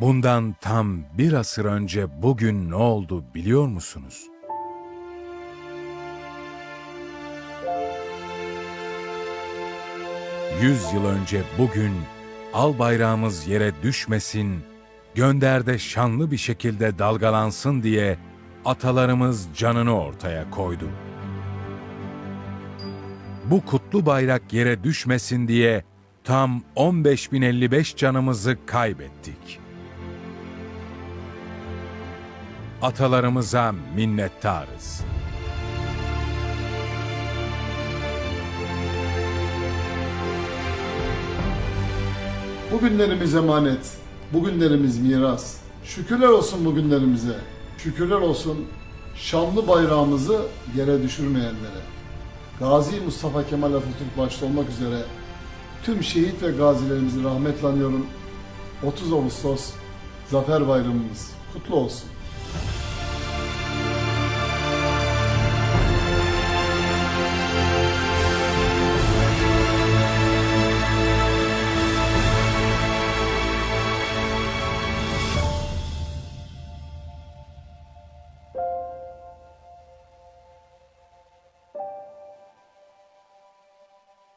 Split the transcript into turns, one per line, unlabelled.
Bundan tam bir asır önce bugün ne oldu biliyor musunuz? Yüz yıl önce bugün al bayrağımız yere düşmesin, gönderde şanlı bir şekilde dalgalansın diye atalarımız canını ortaya koydu. Bu kutlu bayrak yere düşmesin diye tam 15.055 canımızı kaybettik. Atalarımıza minnettarız.
Bugünlerimiz emanet, bugünlerimiz miras. Şükürler olsun bugünlerimize. Şükürler olsun şanlı bayrağımızı yere düşürmeyenlere. Gazi Mustafa Kemal Atatürk başta olmak üzere tüm şehit ve gazilerimizi rahmetle anıyorum. 30 Ağustos Zafer Bayramımız kutlu olsun.